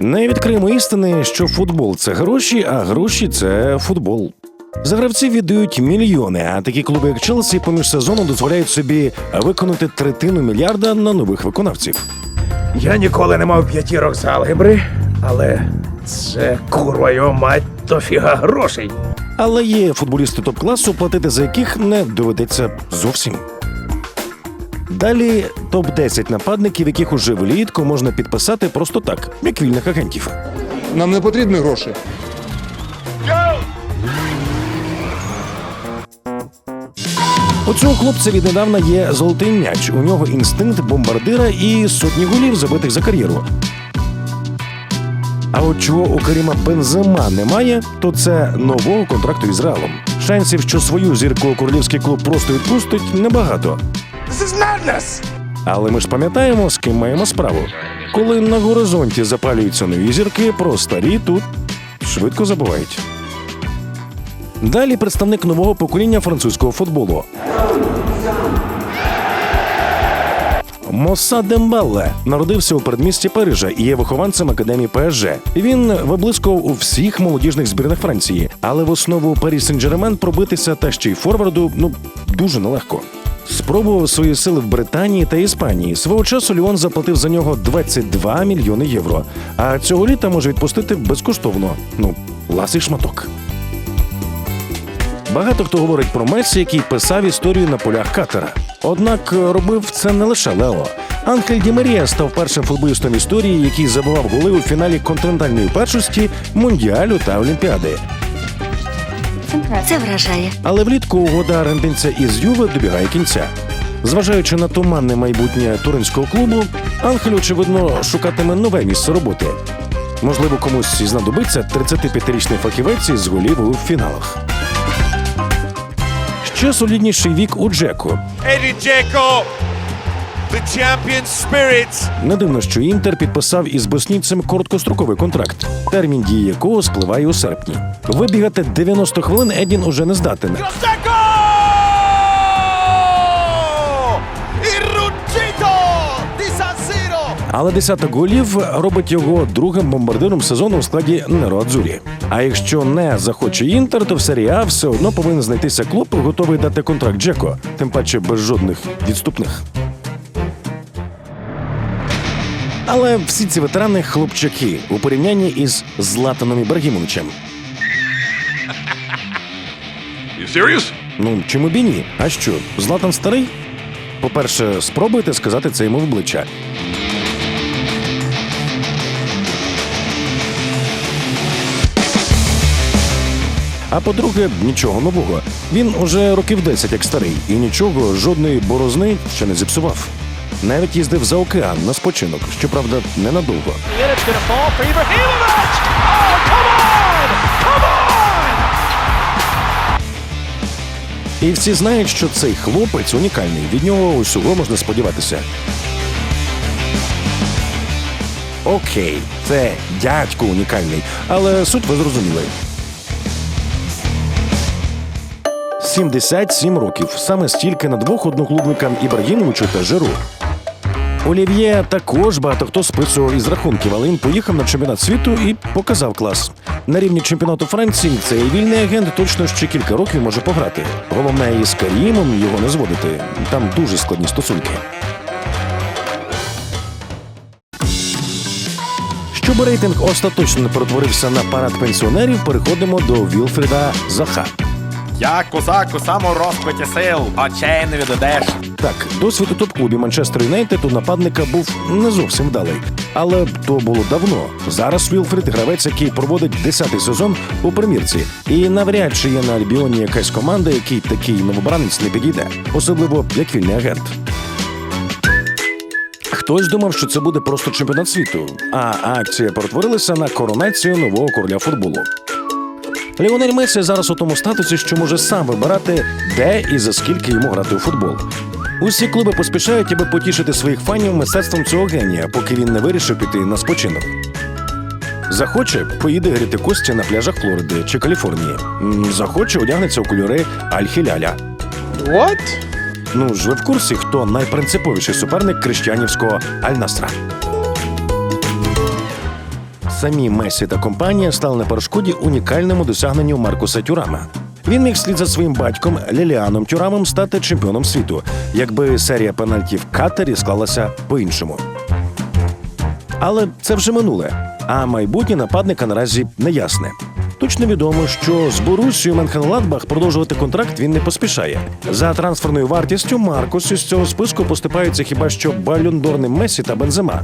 Не відкриємо істини, що футбол це гроші, а гроші це футбол. За гравців віддають мільйони, а такі клуби, як Челсі, поміж сезоном дозволяють собі виконати третину мільярда на нових виконавців. Я ніколи не мав п'ятірок з алгебри, але це курва його мать дофіга грошей. Але є футболісти топ-класу, платити за яких не доведеться зовсім. Далі топ-10 нападників, яких уже влітку можна підписати просто так, як вільних агентів. Нам не потрібні гроші. У цього хлопця віднедавна є золотий м'яч. У нього інстинкт бомбардира і сотні голів забитих за кар'єру. А от чого у Каріма Бензема немає, то це нового контракту із Реалом. Шансів, що свою зірку королівський клуб просто відпустить, небагато. This is madness! Але ми ж пам'ятаємо, з ким маємо справу. Коли на горизонті запалюються нові зірки, про старі тут швидко забувають. Далі представник нового покоління французького футболу. Моса Дембелле народився у передмісті Парижа і є вихованцем академії ПСЖ. Він виблискував у всіх молодіжних збірних Франції, але в основу Парі Сен-Джермен пробитися та ще й форварду ну дуже нелегко. Спробував свої сили в Британії та Іспанії. Свого часу Ліон заплатив за нього 22 мільйони євро. А цього літа може відпустити безкоштовно. Ну, ласий шматок. Багато хто говорить про Месі, який писав історію на полях катера. Однак робив це не лише Лео. Анхель Ді Марія став першим футболістом історії, який забивав голи у фіналі континентальної першості, мундіалю та олімпіади. Це вражає. Але влітку угода аргентинця із Юве добігає кінця. Зважаючи на туманне майбутнє туринського клубу, Анхель, очевидно, шукатиме нове місце роботи. Можливо, комусь і знадобиться 35-річний фахівець із голів у фіналах. Ще солідніший вік у Джеку. Champion spirit. Не дивно, що Інтер підписав із боснійцем короткостроковий контракт, термін дії якого спливає у серпні. Вибігати 90 хвилин Едін уже не здатен. Але десяток голів робить його другим бомбардиром сезону у складі Неро Адзурі. А якщо не захоче Інтер, то в серії А все одно повинен знайтися клуб, готовий дати контракт Джеко, тим паче без жодних відступних. Але всі ці ветерани хлопчаки у порівнянні із Златаном Ібрагімовичем. You serious? Ну чому б і ні? А що, Златан старий? По-перше, спробуйте сказати це йому в обличчя. А по-друге, нічого нового. Він уже років 10 як старий, і нічого, жодної борозни ще не зіпсував. Навіть їздив за океан на спочинок, щоправда, ненадовго. І всі знають, що цей хлопець унікальний. Від нього усього можна сподіватися. Окей, це дядько унікальний, але суть ви зрозуміли. 77 років. Саме стільки на двох одноклубникам Ібрагімовичу та Жиру. Олів'є також багато хто списував із рахунків, але він поїхав на чемпіонат світу і показав клас. На рівні чемпіонату Франції цей вільний агент точно ще кілька років може пограти. Головне із Карімом його не зводити. Там дуже складні стосунки. Щоб рейтинг остаточно не перетворився на парад пенсіонерів, переходимо до Вілфріда Заха. Я козак у самому розквіті сил, очей не віддадеш. Так, досвід у топ-клубі Манчестер Юнайтед у нападника був не зовсім вдалий. Але то було давно. Зараз Вілфрід гравець, який проводить 10-й сезон у премірці. І навряд чи є на Альбіоні якась команда, який такий новобранець не підійде, особливо як вільний агент. Хтось думав, що це буде просто чемпіонат світу, а акція перетворилася на коронацію нового короля футболу. Ліонель Месі зараз у тому статусі, що може сам вибирати, де і за скільки йому грати у футбол. Усі клуби поспішають, аби потішити своїх фанів мистецтвом цього генія, поки він не вирішив піти на спочинок. Захоче, поїде гріти кості на пляжах Флориди чи Каліфорнії. Захоче, одягнеться у кольори Аль-Хіляля. What? Ну ж ви в курсі, хто найпринциповіший суперник крещанівського Аль-Насра. Самі Месі та компанія стали на перешкоді унікальному досягненню Маркуса Тюрама. Він міг слід за своїм батьком Ліліаном Тюрамом стати чемпіоном світу, якби серія пенальтів Катері склалася по-іншому. Але це вже минуле. А майбутнє нападника наразі неясне. Точно відомо, що з Борусією Менхенладбах продовжувати контракт він не поспішає. За трансферною вартістю Маркус із цього списку поступаються хіба що бальондорним Месі та Бензема.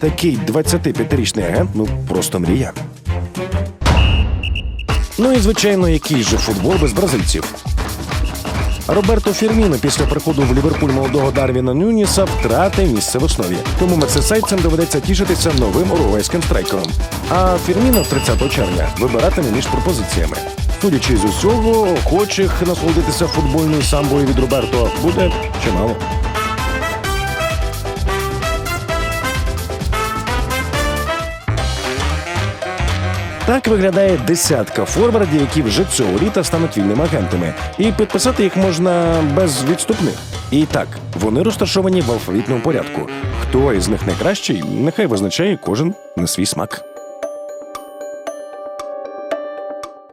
Такий 25-річний агент ну просто мрія. Ну і звичайно, який же футбол без бразильців. Роберто Фірміно після приходу в Ліверпуль молодого Дарвіна Нюніса втратив місце в основі. Тому мерсисайдцям доведеться тішитися новим уругвайським страйкером. А Фірміно 30 червня вибиратиме між пропозиціями. Судячи з усього, охочих насолодитися футбольною самбою від Роберто буде чимало. Так виглядає десятка форвардів, які вже цього літа стануть вільними агентами, і підписати їх можна без відступних. І так, вони розташовані в алфавітному порядку. Хто із них найкращий, нехай визначає кожен на свій смак.